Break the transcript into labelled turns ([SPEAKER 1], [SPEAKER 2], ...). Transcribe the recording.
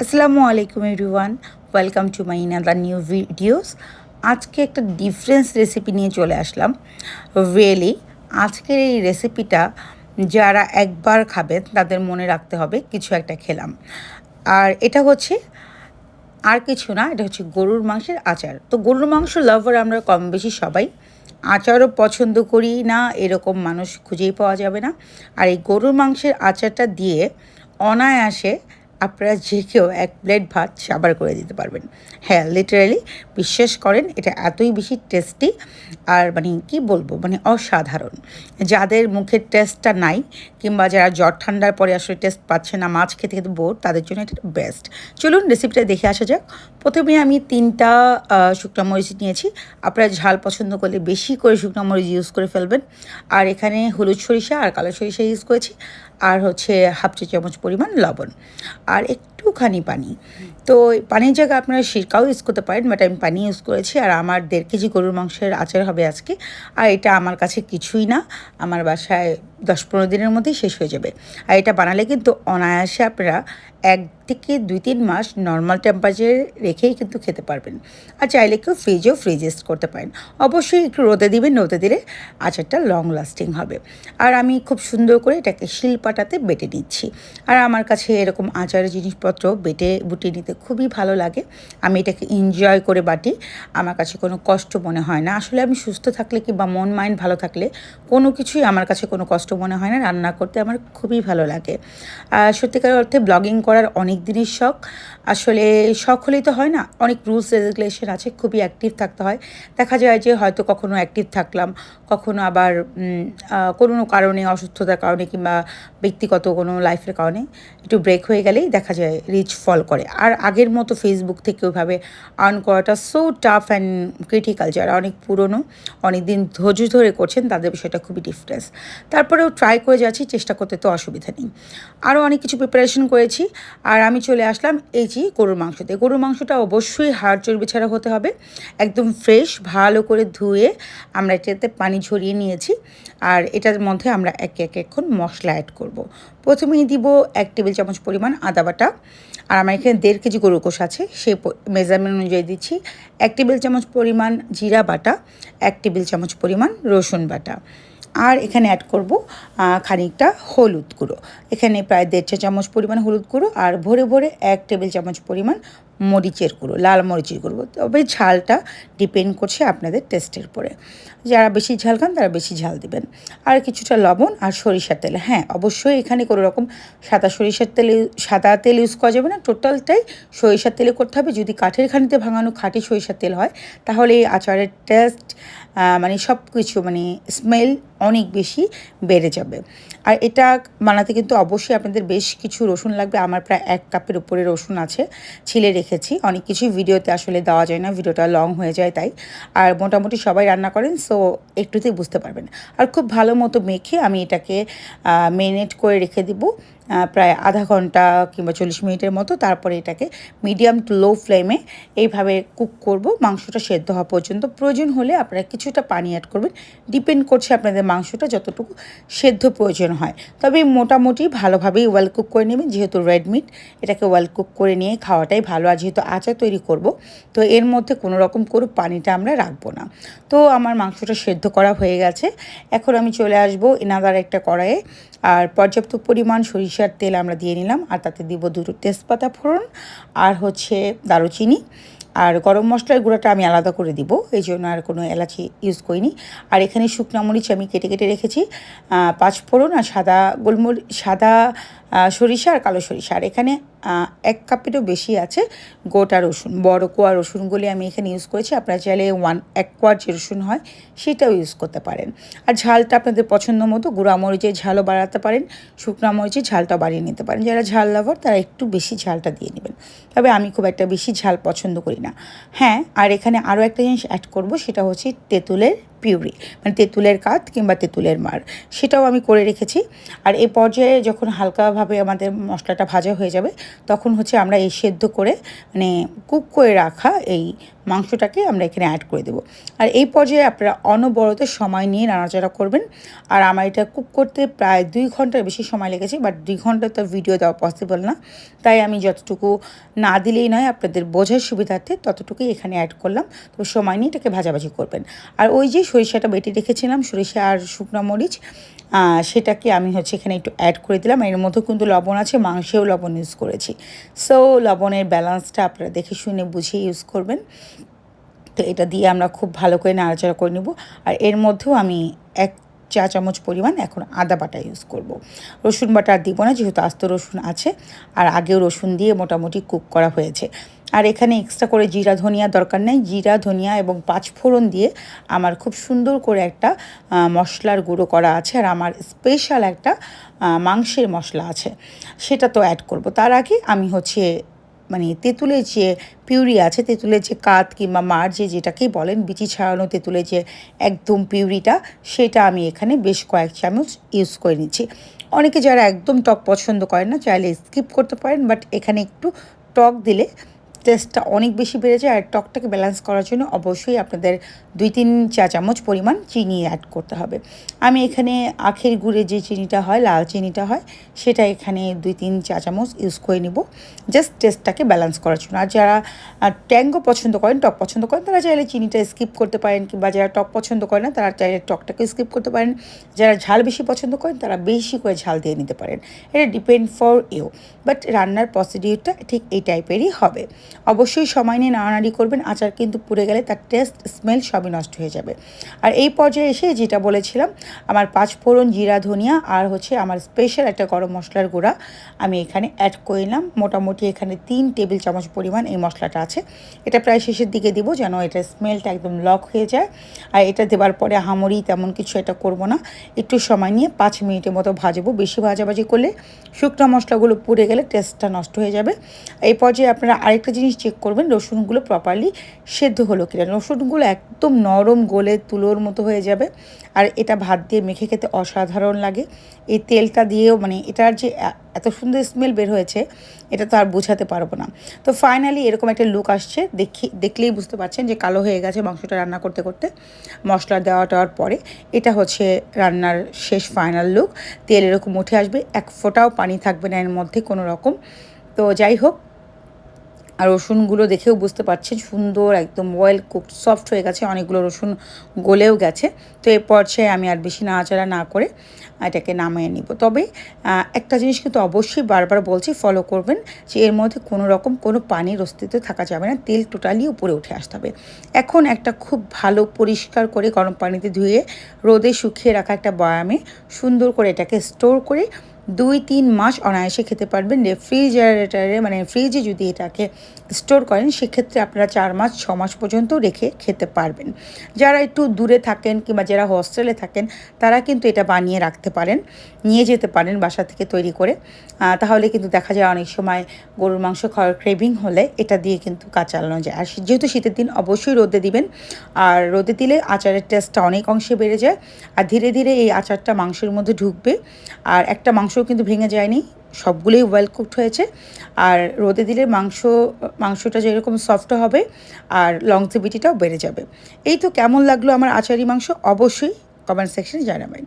[SPEAKER 1] আসসালামু আলাইকুম everyone welcome to my another new videos আজকে একটা ডিফারেন্স রেসিপি নিয়ে চলে আসলাম। রিয়েলি আজকের এই রেসিপিটা যারা একবার খাবেন তাদের মনে রাখতে হবে, কিছু একটা খেলাম। আর এটা হচ্ছে, আর কিছু না, এটা হচ্ছে গরুর মাংসের আচার। তো গরুর মাংস লাভার আমরা কম বেশি সবাই। আচারও পছন্দ করি না, এরকম মানুষ খুঁজেই পাওয়া যাবে না। আর এই গরুর মাংসের আচারটা দিয়ে অনায়াসে আপনারা যে কেউ এক প্লেট ভাত সাবার করে দিতে পারবেন। হ্যাঁ লিটারালি বিশ্বাস করেন, এটা এতই বেশি টেস্টি আর মানে কি বলব মানে অসাধারণ। যাদের মুখের টেস্টটা নাই কিংবা যারা জ্বর ঠান্ডার পরে আসলে টেস্ট পাচ্ছে না, মাছ খেতে খেতে বোর তাদের জন্য এটা বেস্ট চলুন রেসিপিটা দেখে আসা যাক। প্রথমে আমি তিনটা শুকনো মরিচ নিয়েছি। আপনারা ঝাল পছন্দ করলে বেশি করে শুকনো মরিচ ইউজ করে ফেলবেন। আর এখানে হলুদ সরিষা আর কালো সরিষা ইউজ করেছি। আর হচ্ছে হাফ চা চামচ পরিমাণ লবণ। আর একটুখানি পানি। তো পানির জায়গায় আপনারা সিরকাও ইউজ করতে পারেন বাট আমি পানি ইউজ করেছি আর আমার দেড় কেজি গরুর মাংসের আচার হবে আজকে। আর এটা আমার কাছে কিছুই না, আমার বাসায় দশ পনেরো দিনের মধ্যেই শেষ হয়ে যাবে। আর এটা বানালে কিন্তু অনায়াসে আপনারা এক থেকে দুই তিন মাস নর্মাল টেম্পারেচারে রেখেই কিন্তু খেতে পারবেন। আর চাইলে কেউ ফ্রিজেও ফ্রিজেস্ট করতে পারেন। অবশ্যই একটু রোদে দিবেন, রোদে দিলে আচারটা লং লাস্টিং হবে। আর আমি খুব সুন্দর করে এটাকে শিলপাটাতে বেটে নিচ্ছি। আর আমার কাছে এরকম আচারের জিনিসপত্র বেটে বুটে নিতে খুবই ভালো লাগে। আমি এটাকে এনজয় করে বাটি। আমার কাছে কোনো কষ্ট মনে হয় না। আসলে আমি সুস্থ থাকলে কি বা মন মাইন্ড ভালো থাকলে কোনো কিছুই আমার কাছে কোনো কষ্ট মনে হয় না। রান্না করতে আমার খুবই ভালো লাগে। সত্যিকার অর্থে ব্লগিং করার অনেক দিনের শখ। আসলে শখ হলেই তো হয় না। অনেক রুলস রেগুলেশন আছে। খুবই অ্যাক্টিভ থাকতে হয়। দেখা যায় যে হয়তো কখনো অ্যাক্টিভ থাকলাম। কখনো আবার কোনো কারণে, অসুস্থতার কারণে কিংবা ব্যক্তিগত কোনো লাইফের কারণে একটু ব্রেক হয়ে গেলেই দেখা যায় রিচ ফল করে। আর আগের মতো ফেসবুক থেকে ওইভাবে আর্ন করাটা সো টাফ অ্যান্ড ক্রিটিক্যাল যারা অনেক পুরনো অনেক দিন ধৈর্য ধরে করছেন, তাদের বিষয়টা খুবই ডিফারেন্স তারপরেও ট্রাই করে যাচ্ছি, চেষ্টা করতে তো অসুবিধা নেই। আরও অনেক কিছু প্রিপারেশন করেছি, আর আমি চলে আসলাম এই যে গরুর মাংসতে। গরুর মাংসটা অবশ্যই হাড় চর্বি ছাড়া হতে হবে, একদম ফ্রেশ ভালো করে ধুয়ে আমরা এটাতে পানি ঝরিয়ে নিয়েছি, আর এটার মধ্যে আমরা একে একে এখন মশলা অ্যাড করব। প্রথমেই দিব এক টেবিল চামচ পরিমাণ আদা বাটা আর আমার এখানে দেড় কেজি গরু কোষ আছে সেই মেজারমেন্ট অনুযায়ী দিচ্ছি। এক টেবিল চামচ পরিমাণ জিরা বাটা, এক টেবিল চামচ পরিমাণ রসুন বাটা। আর এখানে অ্যাড করব খানিকটা হলুদ গুঁড়ো। এখানে প্রায় দেড় চা চামচ পরিমাণ হলুদ গুঁড়ো আর ভরে ভরে এক টেবিল চামচ পরিমাণ মরিচের গুঁড়ো, লাল মরিচের গুঁড়ো। তবে ঝালটা ডিপেন্ড করছে আপনাদের টেস্টের উপরে। যারা বেশি ঝাল খান, তারা বেশি ঝাল দিবেন। আর কিছুটা লবণ আর সরিষার তেল। হ্যাঁ অবশ্যই এখানে কোনো রকম সাদা সরিষার তেল সাদা তেল ইউজ করা যাবে না। টোটালটাই সরিষার তেলে করতে হবে। যদি কাঠের খানিতে ভাঙানো খাঁটি সরিষার তেল হয়, তাহলে এই আচারের টেস্ট মানে সব কিছু মানে স্মেল অনেক বেশি বেড়ে যাবে। আর এটা বানাতে কিন্তু অবশ্যই আপনাদের বেশ কিছু রসুন লাগবে। আমার প্রায় এক কাপের উপরে রসুন আছে, ছিলে রেখেছি। অনেক কিছুই ভিডিওতে আসলে দেওয়া যায় না, ভিডিওটা লং হয়ে যায় তাই। আর মোটামুটি সবাই রান্না করেন, সো একটুতেই বুঝতে পারবেন। আর খুব ভালো মতো মেখে আমি এটাকে মেরিনেট করে রেখে দিব। প্রায় আধা ঘণ্টা কিংবা চল্লিশ মিনিটের মতো তারপরে এটাকে মিডিয়াম টু লো ফ্লেমে এইভাবে কুক করব। মাংসটা সেদ্ধ হওয়া পর্যন্ত প্রয়োজন হলে আপনারা কিছুটা পানি অ্যাড করবেন। ডিপেন্ড করছে আপনাদের মাংসটা যতটুকু সেদ্ধ প্রয়োজন হয়। তবে মোটামুটি ভালোভাবেই ওয়েল কুক করে নেবেন। যেহেতু রেড মিট এটাকে ওয়েল কুক করে নিয়ে খাওয়াটাই ভালো। আর যেহেতু আচার তৈরি করব, তো এর মধ্যে কোনো রকম করে পানিটা আমরা রাখব না। তো আমার মাংসটা সেদ্ধ করা হয়ে গেছে। এখন আমি চলে আসব এনাদার একটা কড়াইয়ে। আর পর্যাপ্ত পরিমাণ সরিষার তেল আমরা দিয়ে নিলাম, আর তাতে দিব দুটো তেজপাতা ফোড়ন আর হচ্ছে দারুচিনি। আর গরম মশলার গুঁড়াটা আমি আলাদা করে দিব, এই জন্য আর কোনো এলাচি ইউজ করিনি। আর এখানে শুকনো মরিচ আমি কেটে কেটে রেখেছি পাঁচ ফোড়ন আর সাদা গোলমরিচ সাদা সরিষা আর কালো সরিষা। আর এখানে এক কাপেরও বেশি আছে গোটা রসুন, বড় কোয়া রসুনগুলি আমি এখানে ইউজ করেছি। আপনারা চাইলে ওয়ান এক কোয়ার যে রসুন হয়, সেটাও ইউজ করতে পারেন। আর ঝালটা আপনাদের পছন্দ মতো গুঁড়া মরিচের ঝালও বাড়াতে পারেন, শুকনো মরিচের ঝালটা বাড়িয়ে নিতে পারেন। যারা ঝাল লাভার তারা একটু বেশি ঝালটা দিয়ে নেবেন। তবে আমি খুব একটা বেশি ঝাল পছন্দ করি না। হ্যাঁ আর এখানে আরও একটা জিনিস অ্যাড করব, সেটা হচ্ছে তেঁতুলের পিউরি মানে তেঁতুলের কাত কিংবা তেঁতুলের মার, সেটাও আমি করে রেখেছি। আর এই পর্যায়ে যখন হালকাভাবে আমাদের মশলাটা ভাজা হয়ে যাবে, তখন হচ্ছে আমরা এই সেদ্ধ করে মানে কুক করে রাখা এই মাংসটাকে আমরা এখানে অ্যাড করে দেবো। আর এই পর্যায়ে আপনারা অনবরত সময় নিয়ে নাড়াচাড়া করবেন। আর আমার এটা কুক করতে প্রায় দুই ঘণ্টার বেশি সময় লেগেছে বাট দুই ঘণ্টা তো ভিডিও দেওয়া পসিবল না। তাই আমি যতটুকু না দিলেই নয়, আপনাদের বোঝার সুবিধার্থে ততটুকুই এখানে অ্যাড করলাম। তো সময় নিয়ে এটাকে ভাজাভাজি করবেন। আর ওই যে সরিষাটা বেটে রেখেছিলাম, সরিষা আর শুকনো মরিচ। সেটাকে আমি হচ্ছে এখানে একটু অ্যাড করে দিলাম। এর মধ্যে কিন্তু লবণ আছে, মাংসেও লবণ ইউজ করেছি। সো লবণের ব্যালেন্সটা আপনারা দেখে শুনে বুঝে ইউজ করবেন। তো এটা দিয়ে আমরা খুব ভালো করে নাড়াচাড়া করে নেব। আর এর মধ্যেও আমি এক চা চামচ পরিমাণ এখন আদা বাটা ইউজ করব। রসুন বাটা আর দিব না, যেহেতু আস্ত রসুন আছে, আর আগেও রসুন দিয়ে মোটামুটি কুক করা হয়েছে। আর এখানে এক্সট্রা করে জিরা, ধনিয়া দরকার নেই। জিরা, ধনিয়া এবং পাঁচফোড়ন দিয়ে আমার খুব সুন্দর করে একটা মশলার গুঁড়ো করা আছে, আর আমার স্পেশাল একটা মাংসের মশলা আছে। সেটা তো অ্যাড করব। তার আগে আমি হচ্ছে মানে তেঁতুলের যে পিউরি আছে, তেঁতুলের যে কাত কিংবা মার যে যেটাকেই বলেন, বিচি ছাড়ানো তেঁতুলের যে একদম পিউরিটা, সেটা আমি এখানে বেশ কয়েক চামচ ইউজ করে নিচ্ছি। অনেকে যারা একদম টক পছন্দ করেন না, চাইলে স্কিপ করতে পারেন বাট এখানে একটু টক দিলে টেস্টটা অনেক বেশি বেড়ে যায় আর টকটাকে ব্যালেন্স করার জন্য অবশ্যই আপনাদের দুই তিন চা চামচ পরিমাণ চিনি অ্যাড করতে হবে। আমি এখানে আখের গুড়ে যে চিনিটা হয়, লাল চিনিটা হয়, সেটা এখানে দুই তিন চা চামচ ইউজ করে নিব। জাস্ট টেস্টটাকে ব্যালেন্স করার জন্য। আর যারা ট্যাঙ্গো পছন্দ করেন টক পছন্দ করেন, তারা চাইলে চিনিটা স্কিপ করতে পারেন কিংবা যারা টক পছন্দ করেন না, তারা চাইলে টকটাকে স্কিপ করতে পারেন। যারা ঝাল বেশি পছন্দ করেন, তারা বেশি করে ঝাল দিয়ে নিতে পারেন। এটা ডিপেন্ড ফর ইউ বাট রান্নার প্রসিডিউরটা ঠিক এই টাইপেরই হবে। অবশ্যই সময় নিয়ে নাড়ানাড়ি করবেন, আচার কিন্তু পুড়ে গেলে তার টেস্ট স্মেল সবই নষ্ট হয়ে যাবে। আর এই পর্যায়ে এসে যেটা বলেছিলাম, আমার পাঁচ ফোড়ন জিরা ধনিয়া আর হচ্ছে আমার স্পেশাল একটা গরম মশলার গুঁড়া আমি এখানে অ্যাড করে নিলাম। মোটামুটি এখানে তিন টেবিল চামচ পরিমাণ এই মশলাটা আছে। এটা প্রায় শেষের দিকে দিব যেন এটা স্মেলটা একদম লক হয়ে যায়। আর এটা দেওয়ার পরে হামড়ি তেমন কিছু এটা করব না। একটু সময় নিয়ে পাঁচ মিনিটের মতো ভাজবো। বেশি ভাজাভাজি করলে শুকনো মশলাগুলো পুড়ে গেলে টেস্টটা নষ্ট হয়ে যাবে। এই পর্যায়ে আপনারা আরেকটা জিনিস চেক করবেন, রসুনগুলো প্রপারলি সেদ্ধ হলো কিনা। রসুনগুলো একদম নরম গলে তুলোর মতো হয়ে যাবে। আর এটা ভাত দিয়ে মেখে খেতে অসাধারণ লাগে। এই তেলটা দিয়েও মানে এটার যে এত সুন্দর স্মেল বের হয়েছে, এটা তো আর বোঝাতে পারব না। তো ফাইনালি এরকম একটা লুক আসছে, দেখি, দেখলেই বুঝতে পারছেন যে কালো হয়ে গেছে মাংসটা রান্না করতে করতে। মশলা দেওয়া টাওয়ার পরে এটা হচ্ছে রান্নার শেষ ফাইনাল লুক তেল এরকম উঠে আসবে, এক ফোঁটাও পানি থাকবে না এর মধ্যে কোনো রকম। তো যাই হোক আর রসুনগুলো দেখেও বুঝতে পারছেন সুন্দর, একদম ওয়েল কুকড সফট হয়ে গেছে, অনেকগুলো রসুন গলেও গেছে। তো এর পর্যায়ে আমি আর বেশি নাড়াচাড়া না করে এটাকে নামিয়ে নিব। তবে একটা জিনিস কিন্তু অবশ্যই বারবার বলছি ফলো করবেন যে এর মধ্যে কোনো রকম কোনো পানির অস্তিত্ব থাকা যাবে না, তেল টোটালি উপরে উঠে আসতে হবে। এখন একটা খুব ভালো পরিষ্কার করে গরম পানিতে ধুয়ে রোদে শুকিয়ে রাখা একটা বয়ামে সুন্দর করে এটাকে স্টোর করে দুই তিন মাস অনায়াসে খেতে পারবেন। রেফ্রিজারেটারে মানে ফ্রিজে যদি এটাকে স্টোর করেন, সেক্ষেত্রে আপনারা চার মাস, ছ মাস পর্যন্ত রেখে খেতে পারবেন। যারা একটু দূরে থাকেন কিংবা যারা হোস্টেলে থাকেন, তারা কিন্তু এটা বানিয়ে রাখতে পারেন, নিয়ে যেতে পারেন বাসা থেকে তৈরি করে। তাহলে কিন্তু দেখা যায় অনেক সময় গরুর মাংস খাওয়ার ক্রেভিং হলে এটা দিয়ে কিন্তু কাজ চালানো যায়। আর যেহেতু শীতের দিন, অবশ্যই রোদে দিবেন। আর রোদে দিলে আচারের টেস্টটা অনেক অংশে বেড়ে যায়। আর ধীরে ধীরে এই আচারটা মাংসের মধ্যে ঢুকবে। আর একটা মাংসও কিন্তু ভেঙে যায়নি, সবগুলোই ওয়েল কুকড হয়েছে। আর রোদে দিলে মাংস, মাংসটা যেরকম সফট হবে, আর লংজিভিটিটাও বেড়ে যাবে। এই তো কেমন লাগল আমার আচারি মাংস? অবশ্যই কমেন্ট সেকশনে জানাবেন।